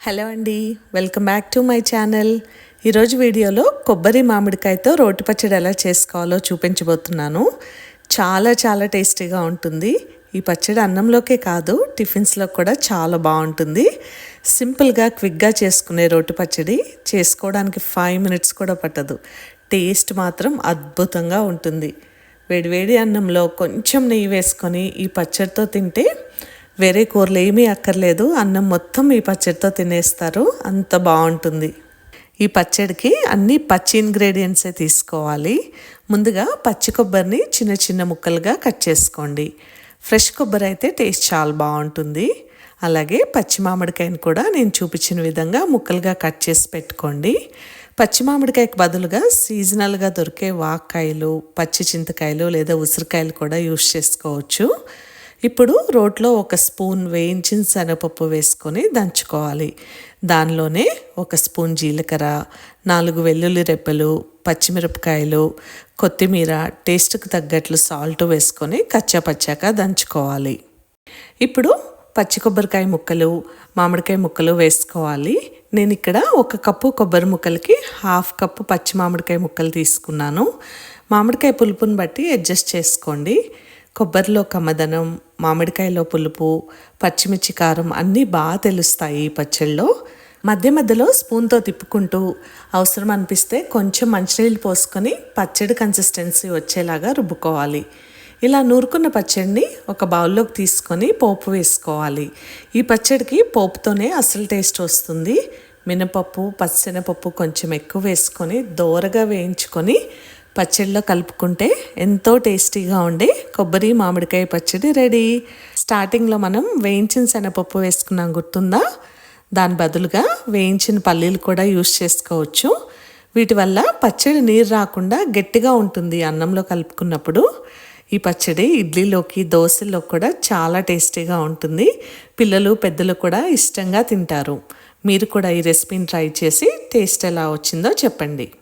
Hello అండి welcome back to my channel. ఈరోజు వీడియోలో కొబ్బరి మామిడికాయతో రోటి పచ్చడి ఎలా చేసుకోవాలో చూపించబోతున్నాను. చాలా చాలా టేస్టీగా ఉంటుంది. ఈ పచ్చడి అన్నంలోకే కాదు టిఫిన్స్లో కూడా చాలా బాగుంటుంది. సింపుల్గా క్విక్గా చేసుకునే రోటి పచ్చడి చేసుకోవడానికి ఫైవ్ మినిట్స్ కూడా పట్టదు. టేస్ట్ మాత్రం అద్భుతంగా ఉంటుంది. వేడివేడి అన్నంలో కొంచెం నెయ్యి వేసుకొని ఈ పచ్చడితో తింటే వేరే కూరలు ఏమీ అక్కర్లేదు. అన్నం మొత్తం ఈ పచ్చడితో తినేస్తారు. అంత బాగుంటుంది. ఈ పచ్చడికి అన్ని పచ్చి ఇంగ్రీడియంట్సే తీసుకోవాలి. ముందుగా పచ్చి కొబ్బరిని చిన్న చిన్న ముక్కలుగా కట్ చేసుకోండి. ఫ్రెష్ కొబ్బరి అయితే టేస్ట్ చాలా బాగుంటుంది. అలాగే పచ్చి మామిడికాయని కూడా నేను చూపించిన విధంగా ముక్కలుగా కట్ చేసి పెట్టుకోండి. పచ్చి మామిడికాయకి బదులుగా సీజనల్గా దొరికే వాక్కాయలు పచ్చి చింతకాయలు లేదా ఉసిరికాయలు కూడా యూస్ చేసుకోవచ్చు. ఇప్పుడు రోట్లో ఒక స్పూన్ వేయించిన శనగపప్పు వేసుకొని దంచుకోవాలి. దానిలోనే ఒక స్పూన్ జీలకర్ర నాలుగు వెల్లుల్లి రెప్పలు పచ్చిమిరపకాయలు కొత్తిమీర టేస్ట్కి తగ్గట్లు సాల్ట్ వేసుకొని కచ్చాపచ్చాక దంచుకోవాలి. ఇప్పుడు పచ్చి కొబ్బరికాయ ముక్కలు మామిడికాయ ముక్కలు వేసుకోవాలి. నేను ఇక్కడ ఒక కప్పు కొబ్బరి ముక్కలకి హాఫ్ కప్పు పచ్చి మామిడికాయ ముక్కలు తీసుకున్నాను. మామిడికాయ పులుపుని బట్టి అడ్జస్ట్ చేసుకోండి. కొబ్బరిలో కమ్మదనం మామిడికాయలో పులుపు పచ్చిమిర్చి కారం అన్నీ బాగా తెలుస్తాయి ఈ పచ్చళ్ళలో. మధ్య మధ్యలో స్పూన్తో తిప్పుకుంటూ అవసరం అనిపిస్తే కొంచెం మంచినీళ్ళు పోసుకొని పచ్చడి కన్సిస్టెన్సీ వచ్చేలాగా రుబ్బుకోవాలి. ఇలా నూరుకున్న పచ్చడిని ఒక బౌల్లోకి తీసుకొని పోపు వేసుకోవాలి. ఈ పచ్చడికి పోపుతోనే అసలు టేస్ట్ వస్తుంది. మినపప్పు పచ్చనపప్పు కొంచెం ఎక్కువ వేసుకొని దోరగా వేయించుకొని పచ్చడిలో కలుపుకుంటే ఎంతో టేస్టీగా ఉండే కొబ్బరి మామిడికాయ పచ్చడి రెడీ. స్టార్టింగ్లో మనం వేయించిన శనగపప్పు వేసుకున్నాం గుర్తుందా? దాని బదులుగా వేయించిన పల్లీలు కూడా యూస్ చేసుకోవచ్చు. వీటి వల్ల పచ్చడి నీరు రాకుండా గట్టిగా ఉంటుంది అన్నంలో కలుపుకున్నప్పుడు. ఈ పచ్చడి ఇడ్లీలోకి దోశల్లో కూడా చాలా టేస్టీగా ఉంటుంది. పిల్లలు పెద్దలు కూడా ఇష్టంగా తింటారు. మీరు కూడా ఈ రెసిపీని ట్రై చేసి టేస్ట్ ఎలా వచ్చిందో చెప్పండి.